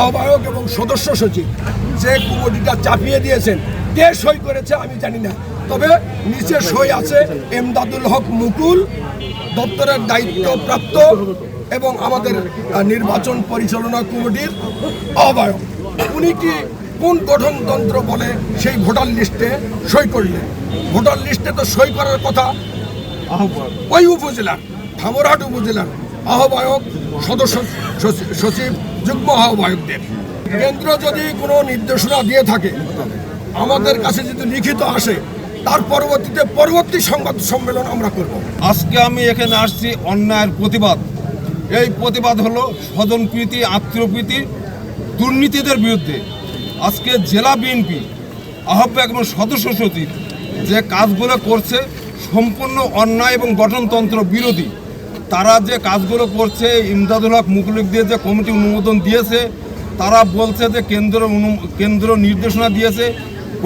আহ্বায়ক এবং সদস্য সচিব যে কুমোটিটা চাপিয়ে দিয়েছেন কে সই করেছে আমি জানি না। তবে নিচে সই আছে এমদাদুল হক মুকুল দপ্তরের দায়িত্বপ্রাপ্ত এবং আমাদের নির্বাচন পরিচালনা কমিটির আহ্বায়ক। উনি কি কোন গঠনতন্ত্র বলে সেই ভোটার লিস্টে সই করলেন? ভোটার লিস্টে তো সই করার কথা ওই উপজেলার ধামরহাট উপজেলার আহ্বায়ক সদস্য সচিব যুগ্ম আহ্বায়কদের। কেন্দ্র যদি কোনো নির্দেশনা দিয়ে থাকে, আমাদের কাছে যদি লিখিত আসে, তার পরবর্তীতে পরবর্তী সংবাদ সম্মেলন আমরা করব। আজকে আমি এখানে আসছি অন্যায়ের প্রতিবাদ। এই প্রতিবাদ হলো স্বজনপ্রীতি আত্মীয়প্রীতি দুর্নীতিদের বিরুদ্ধে। আজকে জেলা বিএনপি, আহ্বায়ক এবং সদস্য সচিব যে কাজগুলো করছে, সম্পূর্ণ অন্যায় এবং গঠনতন্ত্র বিরোধী। তারা যে কাজগুলো করছে, ইমদাদুল হক দিয়ে যে কমিটি অনুমোদন দিয়েছে, তারা বলছে যে কেন্দ্র কেন্দ্র নির্দেশনা দিয়েছে।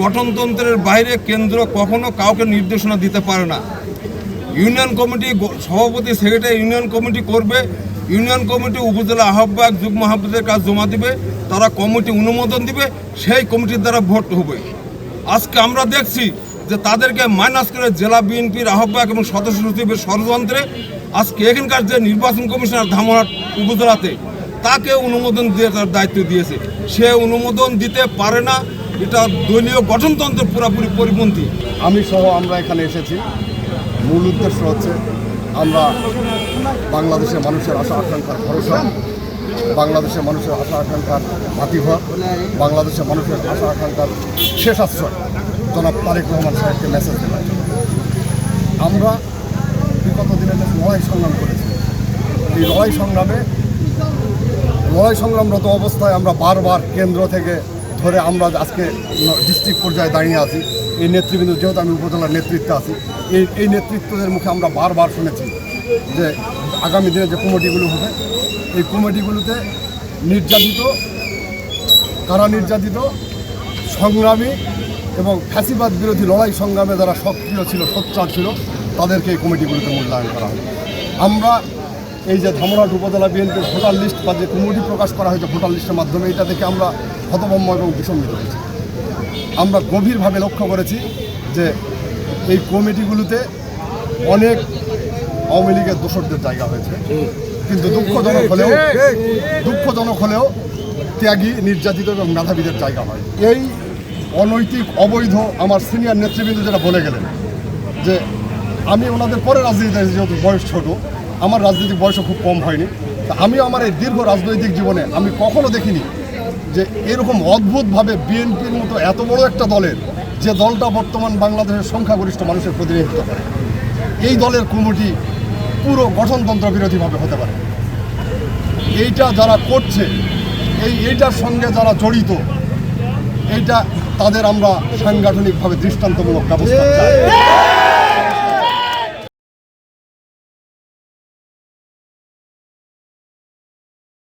গঠনতন্ত্রের বাইরে কেন্দ্র কখনো কাউকে নির্দেশনা দিতে পারে না। ইউনিয়ন কমিটি সভাপতি, সেক্রেটারি, ইউনিয়ন কমিটি করবে। ইউনিয়ন কমিটি উপজেলা আহ্বায়ক যুগ্ম আহ্বায়কের কাজ জমা দিবে। তারা কমিটি অনুমোদন দিবে, সেই কমিটির দ্বারা ভোট হবে। আজকে আমরা দেখছি যে তাদেরকে মাইনাস করে জেলা বিএনপির আহ্বায়ক এবং সদস্য সচিবের ষড়যন্ত্রে আজকে এখানকার যে নির্বাচন কমিশনার ধামরাট উপজেলাতে, তাকে অনুমোদন দিয়ে তার দায়িত্ব দিয়েছে। সে অনুমোদন দিতে পারে না, এটা দলীয় গঠনতন্ত্রের পুরোপুরি পরিপন্থী। আমি সহ আমরা এখানে এসেছি। মূল উদ্দেশ্য হচ্ছে, আমরা বাংলাদেশের মানুষের আশা আকাঙ্ক্ষার ভরসা, বাংলাদেশের মানুষের আশা আকাঙ্ক্ষার মাতিঘর বাংলাদেশের মানুষের আশা আকাঙ্ক্ষার শেষ আশ্রয় জনাব তারেক রহমান সাহেবকে মেসেজ দেওয়ার আমরা বিগত দিনে যে লড়াই সংগ্রাম করেছি। এই লড়াই সংগ্রামে লড়াই সংগ্রামরত অবস্থায় আমরা বারবার কেন্দ্র থেকে ধরে আমরা আজকে ডিস্ট্রিক্ট পর্যায়ে দাঁড়িয়ে আছি। এই নেতৃবৃন্দ, যেহেতু আমি উপজেলার নেতৃত্বে আছি, এই এই নেতৃত্বদের মুখে আমরা বারবার শুনেছি যে আগামী দিনে যে কমিটিগুলো হবে, এই কমিটিগুলোতে নির্যাতিত, কারা নির্যাতিত, সংগ্রামী এবং ফ্যাসিবাদ বিরোধী লড়াই সংগ্রামে যারা সক্রিয় ছিল, সোচ্চার ছিল তাদেরকে এই কমিটিগুলিতে মূল্যায়ন করা হবে আমরা এই যে ধামরাট উপজেলা বিএনপির ভোটার লিস্ট বা যে কমিটি প্রকাশ করা হয়েছে ভোটার লিস্টের মাধ্যমে, এটা দেখে আমরা হতভম্ব এবং বিসম্মিত হয়েছি। আমরা গভীরভাবে লক্ষ্য করেছি যে এই কমিটিগুলোতে অনেক আওয়ামী লীগের দোসরদের জায়গা হয়েছে। কিন্তু দুঃখজনক হলেও দুঃখজনক হলেও ত্যাগী, নির্যাতিত এবং মেধাবীদের জায়গা হয়। এই অনৈতিক, অবৈধ আমার সিনিয়র নেতৃবৃন্দ যেটা বলে গেলেন, যে আমি ওনাদের পরে রাজনীতিতে যেহেতু বয়স ছোট। আমার রাজনৈতিক বয়সও খুব কম হয়নি। তা আমি আমার এই দীর্ঘ রাজনৈতিক জীবনে আমি কখনো দেখিনি যে এরকম অদ্ভুতভাবে বিএনপির মতো এত বড় একটা দলের যে দলটা বর্তমান বাংলাদেশের সংখ্যাগরিষ্ঠ মানুষের প্রতিনিধিত্ব করে। এই দলের কমিটি পুরো গঠনতন্ত্র বিরোধীভাবে হতে পারে। এইটা যারা করছে, এই এইটার সঙ্গে যারা জড়িত, এইটা তাদের আমরা সাংগঠনিকভাবে দৃষ্টান্তমূলক ব্যবস্থা